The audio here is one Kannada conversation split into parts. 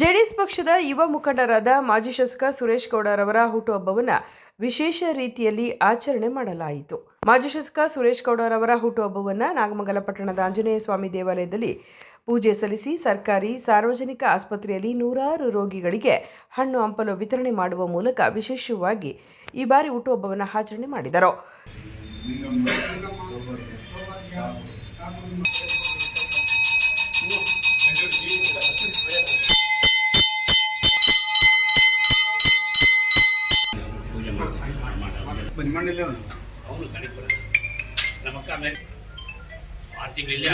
ಜೆಡಿಎಸ್ ಪಕ್ಷದ ಯುವ ಮುಖಂಡರಾದ ಮಾಜಿ ಶಾಸಕ ಸುರೇಶ್ ಗೌಡರವರ ಹುಟ್ಟುಹಬ್ಬವನ್ನು ವಿಶೇಷ ರೀತಿಯಲ್ಲಿ ಆಚರಣೆ ಮಾಡಲಾಯಿತು. ಮಾಜಿ ಶಾಸಕ ಸುರೇಶ್ ಗೌಡರವರ ಹುಟ್ಟುಹಬ್ಬವನ್ನು ನಾಗಮಂಗಲ ಪಟ್ಟಣದ ಆಂಜನೇಯ ಸ್ವಾಮಿ ದೇವಾಲಯದಲ್ಲಿ ಪೂಜೆ ಸಲ್ಲಿಸಿ ಸರ್ಕಾರಿ ಸಾರ್ವಜನಿಕ ಆಸ್ಪತ್ರೆಯಲ್ಲಿ ನೂರಾರು ರೋಗಿಗಳಿಗೆ ಹಣ್ಣು ಹಂಪಲು ವಿತರಣೆ ಮಾಡುವ ಮೂಲಕ ವಿಶೇಷವಾಗಿ ಈ ಬಾರಿ ಹುಟ್ಟುಹಬ್ಬವನ್ನು ಆಚರಣೆ ಮಾಡಿದರು. ಮಣ್ಣಿಲ್ಲ ಅವನು ಕಡಿಕ್ ಬರೋದು. ನಮ್ಮಕ್ಕ ಆಮೇಲೆ ಆರು ತಿಂಗಳು ಇಲ್ಲೇ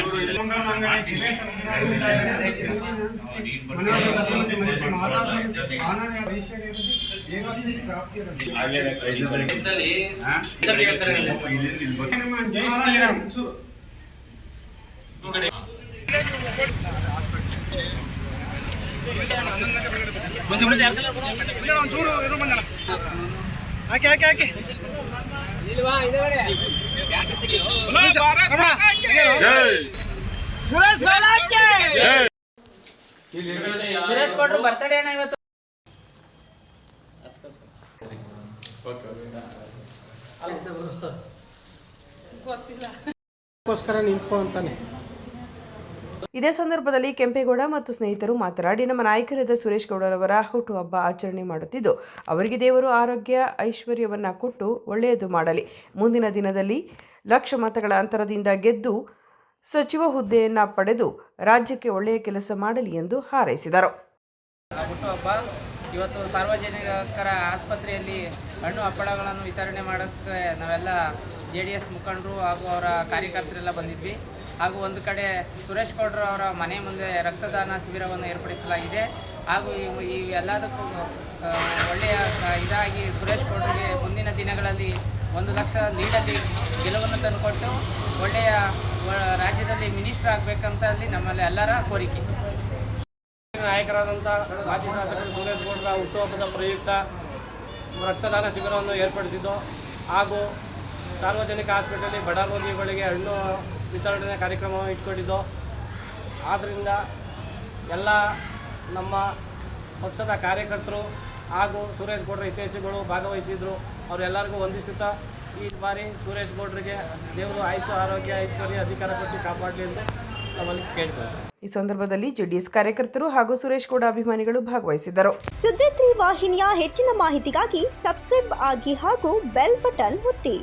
ಆಗ್ತಿದ್ದಾರೆ. ಹಾಕಿ ಹಾಕಿ. ಸುರೇಶ್ ಕೊಟ್ರು ಬರ್ತಡೇ ಅಣ್ಣ ಇವತ್ತು. ಗೋಸ್ಕರ ನಿಂತ್ಕೊ ಅಂತಾನೆ. ಇದೇ ಸಂದರ್ಭದಲ್ಲಿ ಕೆಂಪೇಗೌಡ ಮತ್ತು ಸ್ನೇಹಿತರು ಮಾತನಾಡಿ, ನಮ್ಮ ನಾಯಕರಾದ ಸುರೇಶ್ ಗೌಡರವರ ಹುಟ್ಟುಹಬ್ಬ ಆಚರಣೆ ಮಾಡುತ್ತಿದ್ದು, ಅವರಿಗೆ ದೇವರು ಆರೋಗ್ಯ, ಐಶ್ವರ್ಯವನ್ನು ಕೊಟ್ಟು ಒಳ್ಳೆಯದು ಮಾಡಲಿ. ಮುಂದಿನ ದಿನದಲ್ಲಿ ಲಕ್ಷ ಮತಗಳ ಅಂತರದಿಂದ ಗೆದ್ದು ಸಚಿವ ಹುದ್ದೆಯನ್ನು ಪಡೆದು ರಾಜ್ಯಕ್ಕೆ ಒಳ್ಳೆಯ ಕೆಲಸ ಮಾಡಲಿ ಎಂದು ಹಾರೈಸಿದರು. ಹುಟ್ಟುಹಬ್ಬ ಇವತ್ತು ಸಾರ್ವಜನಿಕರ ಆಸ್ಪತ್ರೆಯಲ್ಲಿ ಹಣ್ಣು ಹಪ್ಪಳಗಳನ್ನು ವಿತರಣೆ ಮಾಡೋಕ್ಕೆ ನಾವೆಲ್ಲ ಜೆ ಡಿ ಎಸ್ ಮುಖಂಡರು ಹಾಗೂ ಅವರ ಕಾರ್ಯಕರ್ತರೆಲ್ಲ ಬಂದಿದ್ವಿ. ಹಾಗೂ ಒಂದು ಕಡೆ ಸುರೇಶ್ ಗೌಡ್ರು ಅವರ ಮನೆ ಮುಂದೆ ರಕ್ತದಾನ ಶಿಬಿರವನ್ನು ಏರ್ಪಡಿಸಲಾಗಿದೆ. ಹಾಗೂ ಈ ಎಲ್ಲದಕ್ಕೂ ಒಳ್ಳೆಯ ಇದಾಗಿ ಸುರೇಶ್ ಗೌಡ್ರಿಗೆ ಮುಂದಿನ ದಿನಗಳಲ್ಲಿ ಒಂದು ಲಕ್ಷ ಲೀಡಲ್ಲಿ ಗೆಲುವನ್ನು ತಂದುಕೊಟ್ಟು ಒಳ್ಳೆಯ ರಾಜ್ಯದಲ್ಲಿ ಮಿನಿಸ್ಟರ್ ಆಗಬೇಕಂತ ಅಲ್ಲಿ ನಮ್ಮಲ್ಲಿ ಎಲ್ಲರ ಕೋರಿಕೆ. ನಾಯಕರಾದಂಥ ಮಾಜಿ ಶಾಸಕರು ಸುರೇಶ್ ಗೌಡ್ರ ಹುಟ್ಟುಹಬ್ಬದ ಪ್ರಯುಕ್ತ ರಕ್ತದಾನ ಶಿಬಿರವನ್ನು ಏರ್ಪಡಿಸಿದ್ದು ಹಾಗೂ ಸಾರ್ವಜನಿಕ ಆಸ್ಪತ್ರೆಯಲ್ಲಿ ಬಡ ರೋಗಿಗಳಿಗೆ ಹಣ್ಣು ವಿತರಣೆ ಕಾರ್ಯಕ್ರಮವನ್ನು ಇಟ್ಕೊಂಡಿದ್ದು. ಆದ್ದರಿಂದ ಎಲ್ಲ ನಮ್ಮ ಪಕ್ಷದ ಕಾರ್ಯಕರ್ತರು ಹಾಗೂ ಸುರೇಶ್ ಗೌಡ್ರ ಹಿತೈಷಿಗಳು ಭಾಗವಹಿಸಿದ್ರು. ಅವರೆಲ್ಲರಿಗೂ ವಂದಿಸುತ್ತಾ ಈ ಬಾರಿ ಸುರೇಶ್ ಗೌಡ್ರಿಗೆ ದೇವರು ಆಯುಷ ಆರೋಗ್ಯ ಐಶ್ವರ್ಯ ಅಧಿಕಾರ ಕೊಟ್ಟು ಕಾಪಾಡಲಿ ಅಂತ ನಮ್ಮಲ್ಲಿ ಕೇಳ್ಕೊಳ್ತಾರೆ. ಈ ಸಂದರ್ಭದಲ್ಲಿ ಜೆಡಿಎಸ್ ಕಾರ್ಯಕರ್ತರು ಹಾಗೂ ಸುರೇಶ್ ಗೌಡ ಅಭಿಮಾನಿಗಳು ಭಾಗವಹಿಸಿದರು ಸುದ್ದಿ ತ್ರೀ ವಾಹಿನಿಯ ಹೆಚ್ಚಿನ ಮಾಹಿತಿಗಾಗಿ ಸಬ್ಸ್ಕ್ರೈಬ್ ಆಗಿ ಹಾಗೂ ಬೆಲ್ ಬಟನ್ ಒತ್ತಿ.